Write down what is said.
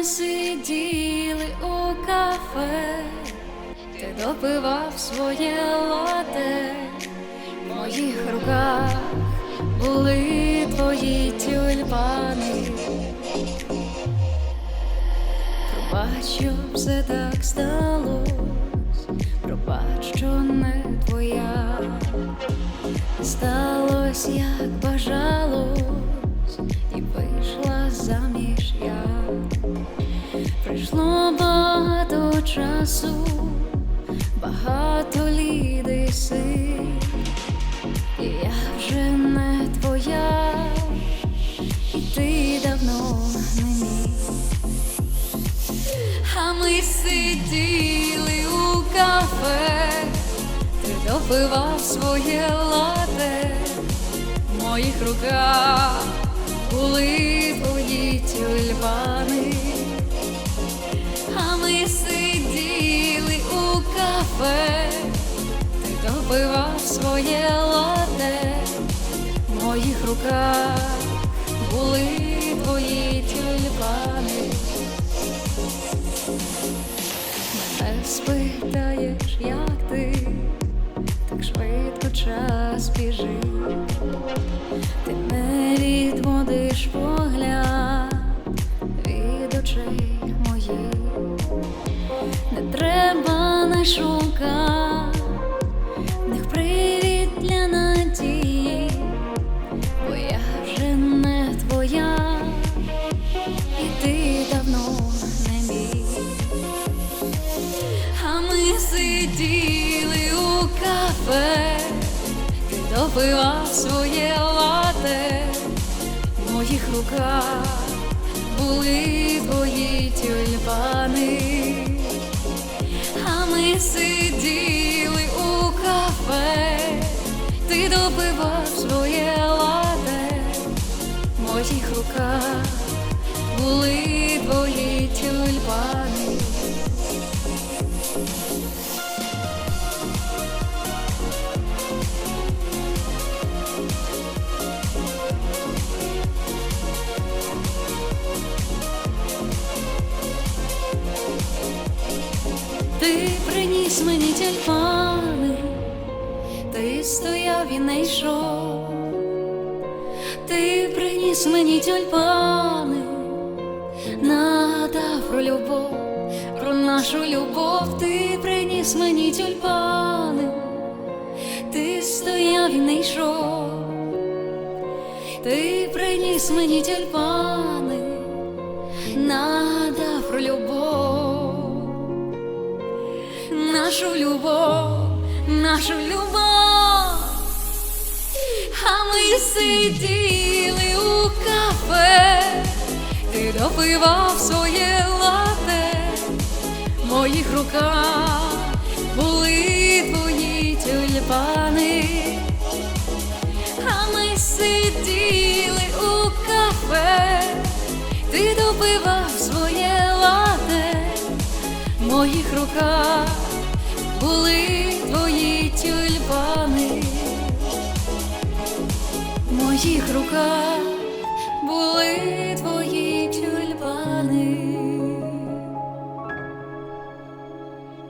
ми сиділи у кафе, ти допивав своє лате, в моїх руках були твої тюльпани. Пробач, що все так сталось, пробач, що не твоя. Сталось, як часу, багато і я вже не твоя, і ти давно не мій. А ми сиділи у кафе, ти допивав своє лате, в моїх руках були твої тюльпани, кафе, ти допивав своє лате, в моїх руках були твої тюльпани. Мене спитаєш, як ти, так швидко час біжить, ти не відводиш погляд від очей моїх, не треба в них привід для надії, бо я вже не твоя, і ти давно не мій. А ми сиділи у кафе, ти допивав своє лате, в моїх руках були твої були твої тюльпани. Ти приніс мені тюльпани, ти стояв і не йшов, ти приніс мені тюльпани, про любов, про нашу любов, ти приніс мені тюльпани, ти стояв і не йшов, ти приніс мені тюльпани, нагадав про любов. Нашу любов, нашу любов, а ми сиділи у кафе, допивав своє лате, в моїх руках були твої тюльпани, а ми сиділи у кафе, ти допивав своє лате. В моїх руках були твої тюльпани, в моїх руках